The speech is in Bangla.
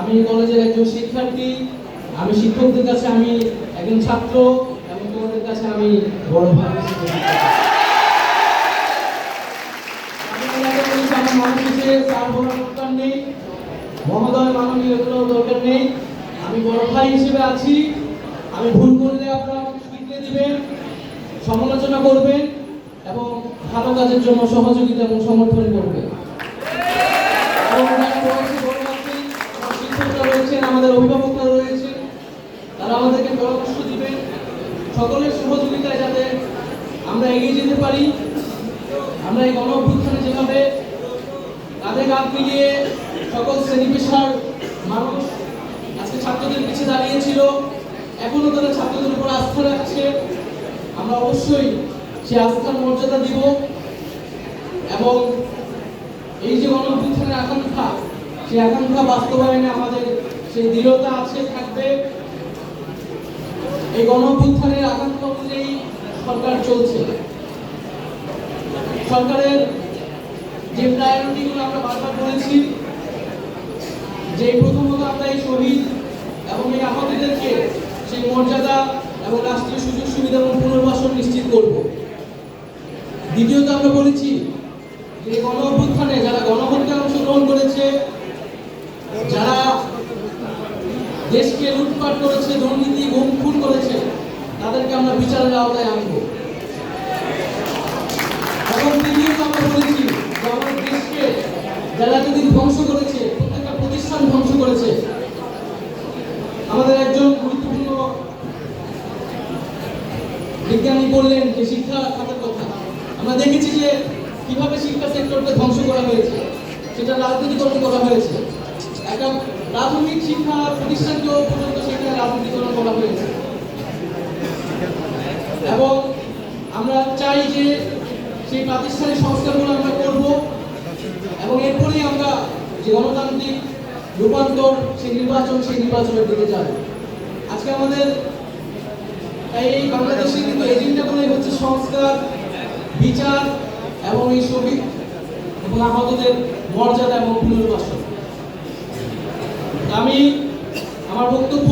আমি কলেজের একজন শিক্ষার্থী, আমি শিক্ষকদের কাছে আমি একজন ছাত্র এবং তোমাদের কাছে আমি বড় দরকার নেই। আমি বড় ভাই হিসেবে আছি। আমি ভুল দিবেন, সমালোচনা করবেন এবং ভালো কাজের জন্য সহযোগিতা এবং সমর্থন করবেন এবং যারা রয়েছে বড় আছেন, আমার শিক্ষকরা রয়েছেন আমাদের অভিভাবকরা রয়েছে তারা আমাদেরকে পরামর্শ দিবেন সকলের সহযোগিতায় যাতে আমরা এগিয়ে যেতে পারি আমরা এই গণ যেভাবে কাঁধে কাঁধ মিলিয়ে সকল শ্রেণি মানুষ আজকে ছাত্রদের পিছিয়ে দাঁড়িয়েছিল এখনও তারা ছাত্রদের উপর আস্থা রাখছে আমরা অবশ্যই সে আস্থার মর্যাদা দিব এবং গণ আকাঙ্ক্ষা সেই আকাঙ্ক্ষা বাস্তবায়নে আমাদের সেই দৃঢ়তা আছে, থাকবে। এই গণ অভ্যুত্থানের আকাঙ্ক্ষা অনুযায়ী সরকার চলছে। সরকারের যে প্রায়োরিটিগুলো আমরা বারবার বলেছি যে প্রথমত আমরা এই শহীদ এবং এই আহতদেরকে সেই মর্যাদা এবং রাষ্ট্রীয় সুযোগ সুবিধা এবং পুনর্বাসন নিশ্চিত করব। দ্বিতীয়ত আমরা বলেছি যে গণ অভ্যুত্থানে যারা গণহত্যায় অংশগ্রহণ করেছে যারা দেশকে লুটপাট করেছে, দুর্নীতি গুম খুন করেছে, তাদেরকে আমরা বিচারের আওতায় আনব। এবং তৃতীয়ত আমরা বলেছি যে আমাদের দেশকে যারা এতদিন ধ্বংস করেছে, প্রত্যেকটা প্রতিষ্ঠান ধ্বংস করেছে। আমাদের একজন গুরুত্বপূর্ণ বিজ্ঞানী বললেন যে শিক্ষা খাতের কথা। আমরা দেখেছি যে কীভাবে শিক্ষা সেক্টরকে ধ্বংস করা হয়েছে, সেটা রাজনীতিকরণ করা হয়েছে। একটা প্রাথমিক শিক্ষা প্রতিষ্ঠানকেও পর্যন্ত সেখানে রাজনীতিকরণ করা হয়েছে। এবং আমরা চাই যে সেই প্রাতিষ্ঠানিক সংস্কারগুলো আমরা করব এবং এরপরেই আমরা যে গণতান্ত্রিক রূপান্তর, সেই নির্বাচন, সেই নির্বাচনের দিকে যাব। আজকে আমাদের তাই এই বাংলাদেশে কিন্তু এজেন্ডাগুলোই হচ্ছে সংস্কার, বিচার এবং এই শহীদ এবং আহতদের মর্যাদা এবং পুনর্বাসন। আমি আমার বক্তব্য